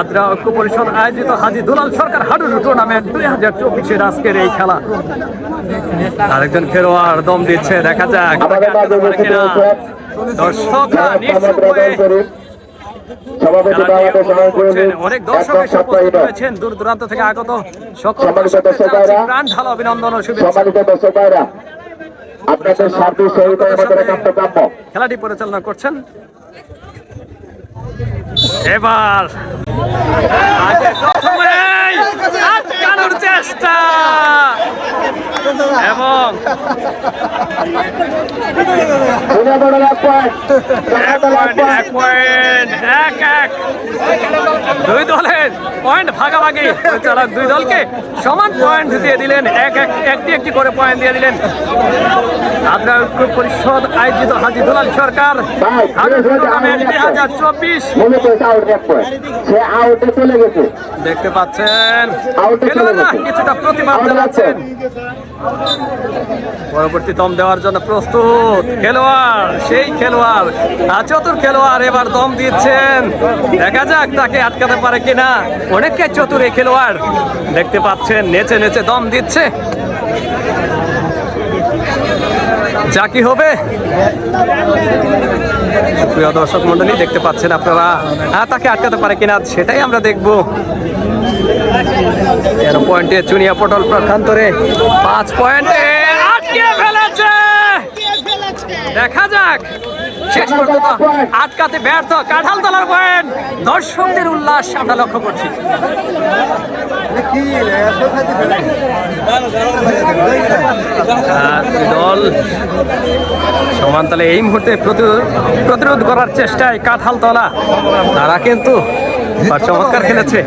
আদ্রা ঐক্য পরিষদ আয়োজিত হাজি দুলাল সরকার হাডুডু টুর্নামেন্ট দুই হাজার চব্বিশের আজকের এই খেলা। আরেকজন খেলোয়াড় দম দিচ্ছে দেখা যাক। দর্শকরা নিশ্চুপ হয়ে অনেক দর্শক দূর দূরান্ত থেকে আগত সকল প্রাণ ঢালা অভিনন্দন ও শুভেচ্ছা। আপনাদের খেলাটি পরিচালনা করছেন এবার দুই দলের পয়েন্ট ভাগাভাগি। পরিচালক দুই দলকে সমান পয়েন্ট দিয়ে দিলেন। এক এক, একটি একটি করে পয়েন্ট দিয়ে দিলেন। ঐক্য পরিষদ আয়োজিত হাজি দুলাল সরকার। চব্বিশ। দেখতে পাচ্ছেন। কিছুটা প্রতিবাদ জানাচ্ছেন। পরবর্তী দম দেওয়ার জন্য প্রস্তুত। খেলোয়াড় সেই খেলোয়াড় চতুর খেলোয়াড় এবার দম দিচ্ছেন। দেখা যাক তাকে আটকাতে পারে কিনা। অনেককে চতুর এই খেলোয়াড়। দেখতে পাচ্ছেন নেচে নেচে দম দিচ্ছে। যা কি হবে? প্রিয় দর্শক মন্ডলী দেখতে পাচ্ছেন আপনারা হ্যাঁ তাকে আটকাতে পারে কিনা, সেটাই আমরা দেখব। তেরো পয়েন্টে চুনিয়া পটল প্রকান্তরে পাঁচ পয়েন্টে আটকে ফেলেছে। দেখা যাক। শেষ পর্যন্ত আটকাতে ব্যর্থ কাঁঠাল তলার পয়েন্ট দর্শকদের উল্লাস আমরা লক্ষ্য করছি। দল সমান তালে এই মুহূর্তে প্রতিরোধ করার চেষ্টায় কাঁঠাল তলা। তারা কিন্তু চমৎকার খেলেছে।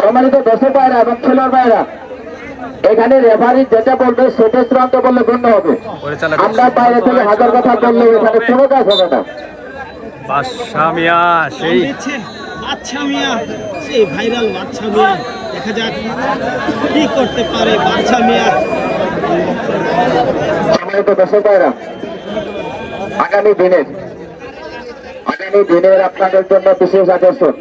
সম্মানিত দর্শক ভাইরা এবং খেলোয়াড় ভাইরা এখানে রেফারি যেটা বলবে সেটা চূড়ান্ত বললে গণ্য হবে। আমরা বাইরে থেকে হাজার কথা বললে এখানে কোনো কাজ হবে না। বাদশা সেই দিচ্ছে। সেই ভাইরাল বাচ্চা দেখা যাক কি করতে পারে বাচ্চা মিয়া। সম্মানিত দর্শক ভাইরা আগামী দিনের আগামী দিনের আপনাদের জন্য বিশেষ আকর্ষণ।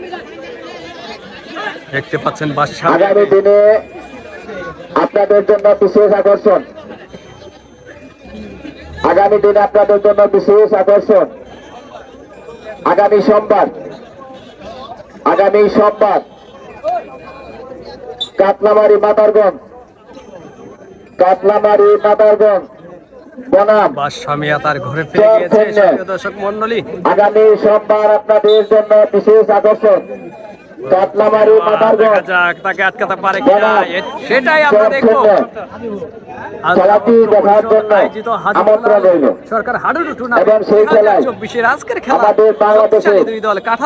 দেখতে পাচ্ছেন আগামী দিনে আপনাদের জন্য বিশেষ আকর্ষণ। আগামী দিনে আপনাদের জন্য বিশেষ আকর্ষণ। আগামী সোমবার আগামী সোমবার কাতলামারি মাদারগঞ্জ কাতলামারি মাদারগঞ্জ বনাম। বাদশা তার ঘরে ফিরে গিয়েছে দর্শক মন্ডলী আগামী সোমবার আপনাদের জন্য বিশেষ আকর্ষণ। দেখা যাক তাকে আটকাতে পারে কিনা। সেটাই আমরা দেখব। সরকার হাডুডু টুর্নামেন্ট। চব্বিশের আজকের খেলা। দুই দল কাঁঠাল